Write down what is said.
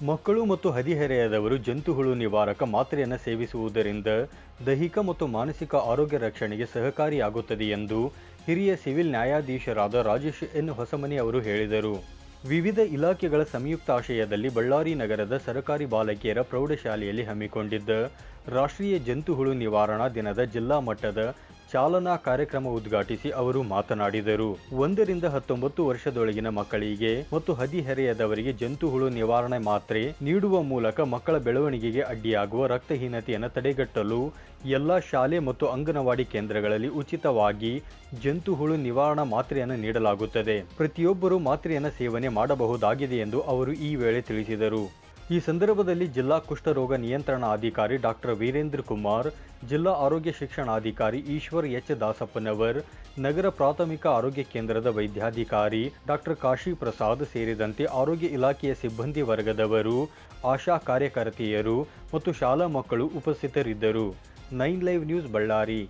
ಮಕ್ಕಳು ಮತ್ತು ಹದಿಹರೆಯದವರು ಜಂತುಹುಳು ನಿವಾರಕ ಮಾತ್ರೆಯನ್ನು ಸೇವಿಸುವುದರಿಂದ ದೈಹಿಕ ಮತ್ತು ಮಾನಸಿಕ ಆರೋಗ್ಯ ರಕ್ಷಣೆಗೆ ಸಹಕಾರಿಯಾಗುತ್ತದೆ ಎಂದು ಹಿರಿಯ ಸಿವಿಲ್ ನ್ಯಾಯಾಧೀಶರಾದ ರಾಜೇಶ್ ಎನ್ ಹೊಸಮನಿ ಅವರು ಹೇಳಿದರು. ವಿವಿಧ ಇಲಾಖೆಗಳ ಸಂಯುಕ್ತ ಆಶಯದಲ್ಲಿ ಬಳ್ಳಾರಿ ನಗರದ ಸರಕಾರಿ ಬಾಲಕಿಯರ ಪ್ರೌಢಶಾಲೆಯಲ್ಲಿ ಹಮ್ಮಿಕೊಂಡಿದ್ದ ರಾಷ್ಟ್ರೀಯ ಜಂತುಹುಳು ನಿವಾರಣಾ ದಿನದ ಜಿಲ್ಲಾ ಮಟ್ಟದ ಚಾಲನಾ ಕಾರ್ಯಕ್ರಮ ಉದ್ಘಾಟಿಸಿ ಅವರು ಮಾತನಾಡಿದರು. ಒಂದರಿಂದ ಹತ್ತೊಂಬತ್ತು ವರ್ಷದೊಳಗಿನ ಮಕ್ಕಳಿಗೆ ಮತ್ತು ಹದಿಹರೆಯದವರಿಗೆ ಜಂತುಹುಳು ನಿವಾರಣೆ ಮಾತ್ರೆ ನೀಡುವ ಮೂಲಕ ಮಕ್ಕಳ ಬೆಳವಣಿಗೆಗೆ ಅಡ್ಡಿಯಾಗುವ ರಕ್ತಹೀನತೆಯನ್ನು ತಡೆಗಟ್ಟಲು ಎಲ್ಲ ಶಾಲೆ ಮತ್ತು ಅಂಗನವಾಡಿ ಕೇಂದ್ರಗಳಲ್ಲಿ ಉಚಿತವಾಗಿ ಜಂತುಹುಳು ನಿವಾರಣಾ ಮಾತ್ರೆಯನ್ನು ನೀಡಲಾಗುತ್ತದೆ. ಪ್ರತಿಯೊಬ್ಬರೂ ಮಾತ್ರೆಯನ್ನು ಸೇವನೆ ಮಾಡಬಹುದಾಗಿದೆ ಎಂದು ಅವರು ಈ ವೇಳೆ ತಿಳಿಸಿದರು. ಈ ಸಂದರ್ಭದಲ್ಲಿ ಜಿಲ್ಲಾ ಕುಷ್ಠರೋಗ ನಿಯಂತ್ರಣ ಅಧಿಕಾರಿ ಡಾಕ್ಟರ್ ವೀರೇಂದ್ರ ಕುಮಾರ್, ಜಿಲ್ಲಾ ಆರೋಗ್ಯ ಶಿಕ್ಷಣಾಧಿಕಾರಿ ಈಶ್ವರ್ ಎಚ್ ದಾಸಪ್ಪನವರ್, ನಗರ ಪ್ರಾಥಮಿಕ ಆರೋಗ್ಯ ಕೇಂದ್ರದ ವೈದ್ಯಾಧಿಕಾರಿ ಡಾಕ್ಟರ್ ಕಾಶಿ ಪ್ರಸಾದ್ ಸೇರಿದಂತೆ ಆರೋಗ್ಯ ಇಲಾಖೆಯ ಸಿಬ್ಬಂದಿ ವರ್ಗದವರು, ಆಶಾ ಕಾರ್ಯಕರ್ತೆಯರು ಮತ್ತು ಶಾಲಾ ಮಕ್ಕಳು ಉಪಸ್ಥಿತರಿದ್ದರು. Nine live news Ballari.